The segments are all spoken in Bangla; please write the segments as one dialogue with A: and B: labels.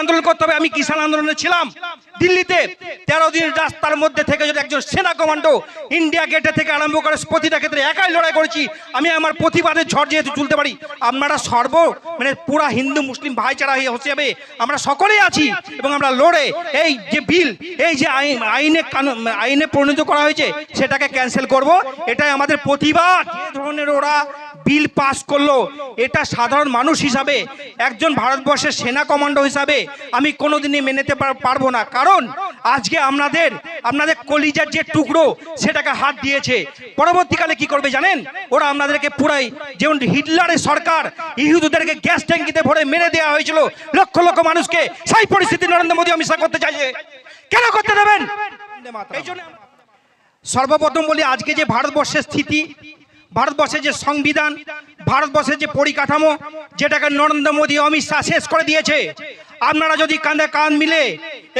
A: আন্দোলন করতে হবে। আমি কিষাণ আন্দোলনে ছিলাম। দিল্লিতে তেরো দিন রাস্তার মধ্যে থেকে যদি একজন সেনা কমান্ডো ইন্ডিয়া গেটে থেকে আরম্ভ করে প্রতিটা ক্ষেত্রে একাই লড়াই করেছি, আমি আমার প্রতিবাদের ঝড় যেহেতু তুলতে পারি, আপনারা সর্ব মানে পুরা হিন্দু মুসলিম ভাইচারা হয়ে হিসেবে আমরা সকলেই আছি এবং আমরা লড়ে, এই যে বিল, এই যে আইন, আইনে আইনে পরিণত করা হয়েছে, সেটাকে ক্যান্সেল করব। এটাই আমাদের প্রতিবাদ। যে ধরনের ওরা বিল পাস করল, এটা সাধারণ মানুষ হিসাবে, একজন ভারতবর্ষের সেনা কমান্ডো হিসাবে আমি কোনোদিনই মেনেতে পার- পারব না। কারণ আজকে আপনাদের আপনাদের কলিজার যে টুকরো সেটাকে হাত দিয়েছে। পরবর্তীকালে কি করবে জানেন? ওরা আপনাদেরকে পুরাই যেমন হিটলারের সরকার ইহুদুদেরকে গ্যাস ট্যাঙ্কিতে ভরে মেরে দেওয়া হয়েছিল। লক্ষ লক্ষ মানুষকে সেই পরিস্থিতি নরেন্দ্র মোদী অমিত শাহ করতে চাইছে। কেন করতে দেবেন? এই জন্য সর্বপ্রথম বলি আজকে যে ভারতবর্ষের স্থিতি ভারতবর্ষের যে সংবিধান ভারতবর্ষের যে পরিকাঠামো যেটাকে নরেন্দ্র মোদী অমিত শাহ শেষ করে দিয়েছে আপনারা যদি কাঁধে কাঁধ মিলে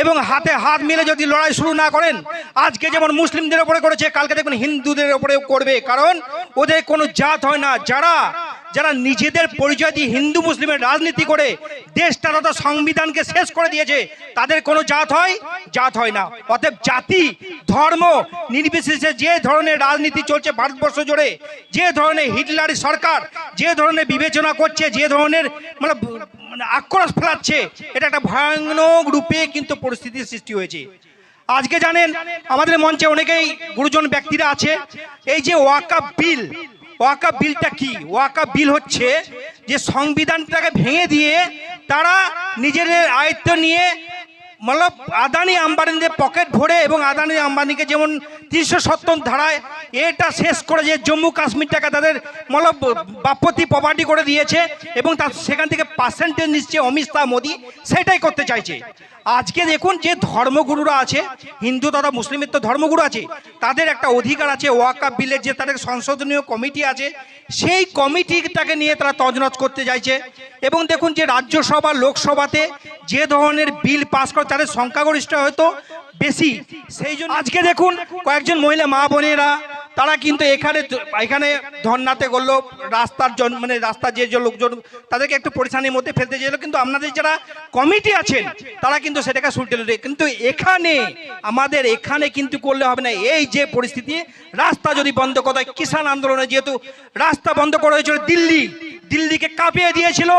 A: এবং হাতে হাত মিলে যদি লড়াই শুরু না করেন, আজকে যেমন মুসলিমদের উপরে করেছে, কালকে দেখবেন হিন্দুদের ওপরেও করবে। কারণ ওদের কোনো জাত হয় না। যারা যারা নিজেদের পরিচয় দিয়ে হিন্দু, মুসলিমের রাজনীতি করে দেশটা তথা সংবিধানকে শেষ করে দিয়েছে, তাদের কোনো জাত হয়? জাত হয় না। অতএব জাতি, ধর্ম, নির্বিশেষে যে ধরনের রাজনীতি চলছে ভারতবর্ষ জুড়ে, যে ধরনের হিটলারি সরকার, যে ধরনের বিবেচনা করছে, যে ধরনের মানে মানে আক্রোশ ফেলাচ্ছে, এটা একটা ভয়ানক রূপে কিন্তু পরিস্থিতির সৃষ্টি হয়েছে। আজকে জানেন, আমাদের মঞ্চে অনেকেই গুরুজন ব্যক্তিরা আছে। এই যে ওয়াকা বিল ওয়াকা বিলটা কি? ওয়াকা বিল হচ্ছে যে সংবিধানটাকে ভেঙে দিয়ে তারা নিজেদের আয়ত্ত নিয়ে মতলব আদানি আম্বানিদের পকেট ভরে এবং আদানি আম্বানিকে যেমন তিনশো সত্তর ধারায় এটা শেষ করে যে জম্মু কাশ্মীরটাকে তাদের মতলব বাপতি প্রপার্টি করে দিয়েছে এবং তার সেখান থেকে পার্সেন্টেজ নিচ্ছে অমিত শাহ মোদী সেটাই করতে চাইছে আজকে দেখুন যে ধর্মগুরুরা আছে হিন্দু তথা মুসলিমের তো ধর্মগুরু আছে তাদের একটা অধিকার আছে ওয়াকা বিলের যে তাদের সংশোধনীয় কমিটি আছে সেই কমিটিটাকে নিয়ে তারা তজনজ করতে চাইছে এবং দেখুন যে রাজ্যসভা, লোকসভাতে যে ধরনের বিল পাস করে তাদের সংখ্যাগরিষ্ঠ হয়তো বেশি। সেই জন্য আজকে দেখুন কয়েকজন মহিলা মা বোনেরা তারা কিন্তু এখানে এখানে ধর্নাতে করল রাস্তার জন মানে রাস্তার যে লোকজন, তাদেরকে একটু পরিশানির মধ্যে ফেলতে চাইলো কিন্তু আপনাদের যারা কমিটি আছেন, তারা কিন্তু সেটাকে সুলটে লুটে কিন্তু এখানে, আমাদের এখানে কিন্তু করলে হবে না। এই যে পরিস্থিতি, রাস্তা যদি বন্ধ করা হয়, কিষাণ আন্দোলনে যেহেতু রাস্তা বন্ধ করা হয়েছিল দিল্লি, দিল্লিকে কাঁপিয়ে দিয়েছিল,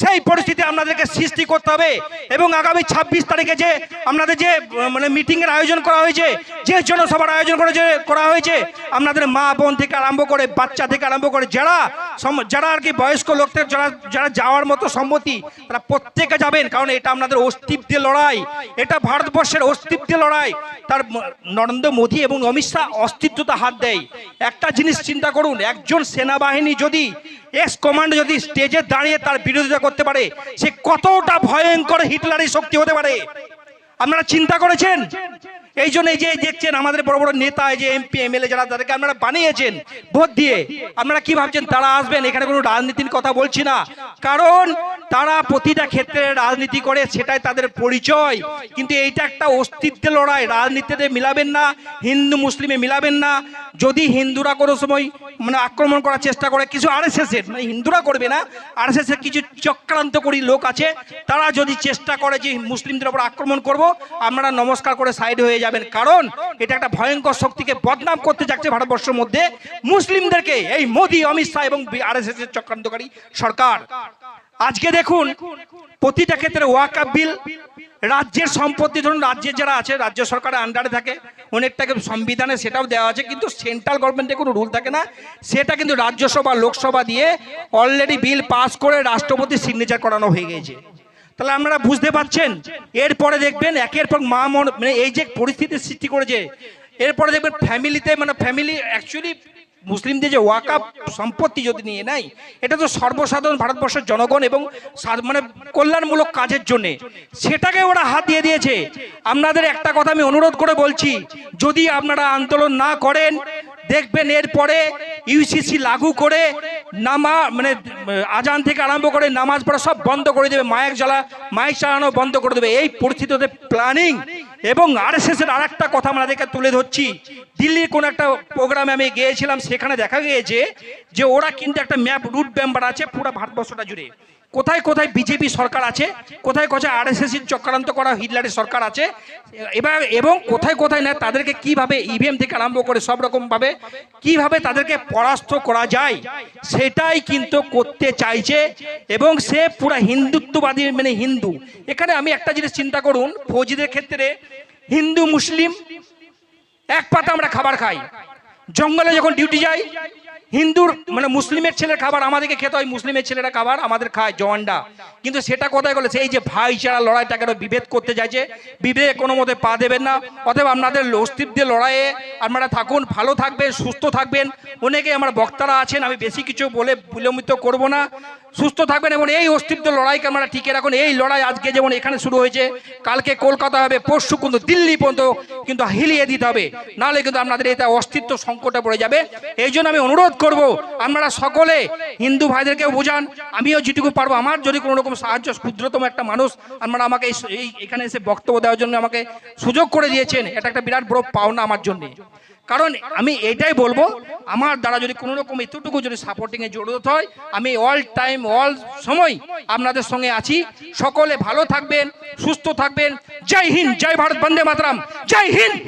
A: সেই পরিস্থিতি আপনাদেরকে সৃষ্টি করতে হবে। এবং আগামী ছাব্বিশ তারিখে যে আপনাদের যে মানে মিটিংয়ের আয়োজন করা হয়েছে যে জনসভার আয়োজন করে করা হয়েছে, আপনাদের মা বোন থেকে আরম্ভ করে, বাচ্চা থেকে আরম্ভ করে, যারা যারা আর কি বয়স্ক লোকদের, যারা যারা যাওয়ার মতো সম্মতি, তারা প্রত্যেকে যাবেন, কারণ এটা আপনাদের অস্তিত্বের লড়াই। এটা ভারতবর্ষের অস্তিত্বের লড়াই। তার নরেন্দ্র মোদী এবং অমিত শাহ অস্তিত্বতা হাত দেয়। একটা জিনিস চিন্তা করুন, একজন সেনাবাহিনী যদি এক্স কমান্ড যদি স্টেজে দাঁড়িয়ে তার বিরোধিতা করতে পারে, সে কতটা ভয়ঙ্কর হিটলারি শক্তি হতে পারে? আপনারা চিন্তা করেছেন? এই জন্য এই যে দেখছেন আমাদের বড় বড় নেতা, এই যে এমপি, এমএলএ যারা তাদেরকে আপনারা বানিয়েছেন, ভোট দিয়ে, আপনারা কি ভাবছেন, তারা আসবেন? এখানে কোনো রাজনীতির কথা বলছি না। কারণ তারা প্রতিটা ক্ষেত্রে রাজনীতি করে, সেটাই তাদের পরিচয়। কিন্তু এইটা একটা অস্তিত্বের লড়াই। রাজনীতিতে মিলাবেন না, হিন্দু, মুসলিমে মিলাবেন না। যদি হিন্দুরা কোনো সময় মানে আক্রমণ করার চেষ্টা করে কিছু আরএসএস এর মানে হিন্দুরা করবে না আরএসএস এর কিছু চক্রান্তকারী লোক আছে, তারা যদি চেষ্টা করে যে মুসলিমদের ওপর আক্রমণ করব, আপনারা নমস্কার করে সাইড হয়ে যাবেন। কারণ এটা একটা ভয়ঙ্কর শক্তিকে বদনাম করতে যাচ্ছে ভারতবর্ষের মধ্যে মুসলিমদেরকে, এই মোদী, অমিত শাহ এবং আরএসএস এর চক্রান্তকারী সরকার। আজকে দেখুন, প্রতিটা ক্ষেত্রে ওয়াকা বিল, রাজ্যের সম্পত্তি, ধরুন রাজ্যের যারা আছে, রাজ্য সরকারের আন্ডারে থাকে অনেকটাকে সংবিধানে সেটাও দেওয়া আছে, কিন্তু সেন্ট্রাল গভর্নমেন্টে কোনো রুল থাকে না। সেটা কিন্তু রাজ্যসভা, লোকসভা দিয়ে অলরেডি বিল পাস করে রাষ্ট্রপতি সিগনেচার করানো হয়ে গেছে। তাহলে আপনারা বুঝতে পারছেন? এরপরে দেখবেন, একের পর মা মন মানে এই যে পরিস্থিতির সৃষ্টি করেছে, এরপরে দেখবেন ফ্যামিলিতে মানে ফ্যামিলি অ্যাকচুয়ালি মুসলিমদের যে ওয়াকাপ সম্পত্তি যদি নিয়ে নেয়, এটা তো সর্বসাধারণ ভারতবর্ষের জনগণ এবং মানে কল্যাণমূলক কাজের জন্য। সেটাকে ওরা হাত দিয়ে দিয়েছে। আপনাদের একটা কথা আমি অনুরোধ করে বলছি, যদি আপনারা আন্দোলন না করেন, দেখবেন এরপরে ইউসিসি লাগু করে নামা মানে আজান থেকে আরম্ভ করে নামাজ পড়া সব বন্ধ করে দেবে মায়ের জ্বালা, মাইক চালানো বন্ধ করে দেবে। এই পরিস্থিতিতে প্ল্যানিং এবং আরএসএসের আর একটা কথা আমাদেরকে তুলে ধরছি। দিল্লির কোন একটা প্রোগ্রামে আমি গিয়েছিলাম, সেখানে দেখা গিয়েছে যে ওরা কিন্তু একটা ম্যাপ রুট মেম্বার আছে, পুরো ভারতবর্ষটা জুড়ে। কোথায় কোথায় বিজেপি সরকার আছে? কোথায় কোথায় আর এস আরএসএস চক্রান্ত করা হিটলারের সরকার আছে? এবার এবং কোথায় কোথায় না, তাদেরকে কীভাবে ইভিএম থেকে আরম্ভ করে সব রকমভাবে কীভাবে তাদেরকে পরাস্ত করা যায়, সেটাই কিন্তু করতে চাইছে এবং সে পুরা হিন্দুত্ববাদী মানে হিন্দু। এখানে আমি একটা জিনিস চিন্তা করুন, ফৌজিদের ক্ষেত্রে হিন্দু, মুসলিম, এক পাতা আমরা খাবার খাই। জঙ্গলে যখন ডিউটি যাই হিন্দুর মানে মুসলিমের ছেলের খাবার আমাদেরকে খেতে হয়, মুসলিমের ছেলেরা খাবার আমাদের খায়, জওয়ানরা। কিন্তু সেটা কোথায় বলেছে সেই যে ভাইচারা লড়াইটাকে বিভেদ করতে চাইছে বিভেদে কোনো মতে পা দেবেন না। অতএব আপনাদের অস্তিত্বের লড়াইয়ে আপনারা থাকুন, ভালো থাকবেন, সুস্থ থাকবেন। অনেকে আমার বক্তারা আছেন, আমি বেশি কিছু বলে বিলম্বিত করব না। সুস্থ থাকবেন এবং এই অস্তিত্ব লড়াইকে আমরা টিকে রাখুন। এই লড়াই আজকে যেমন এখানে শুরু হয়েছে, কালকে কলকাতা হবে, পরশু কিন্তু দিল্লি পর্যন্ত কিন্তু হিলিয়ে দিতে হবে। নাহলে কিন্তু আপনাদের এটা অস্তিত্ব সংকটে পড়ে যাবে। এই জন্য আমি অনুরোধ করব, আপনারা সকলে হিন্দু ভাইদেরকেও বোঝান। আমিও যেটুকু পারব, আমার যদি কোনো রকম সাহায্য, ক্ষুদ্রতম একটা মানুষ আপনারা আমাকে এই এখানে এসে বক্তব্য দেওয়ার জন্য আমাকে সুযোগ করে দিয়েছেন, এটা একটা বিরাট বড় পাওনা আমার জন্যে। কারণ আমি এটাই বলব, আমার দ্বারা যদি কোনো রকম এতটুকু যদি সাপোর্টিংয়ে জড়িত হয়, আমি অল টাইম অল সময় আপনাদের সঙ্গে আছি। সকলে ভালো থাকবেন, সুস্থ থাকবেন। জয় হিন্দ, জয় ভারত, বন্দে মাতরাম। জয় হিন্দ!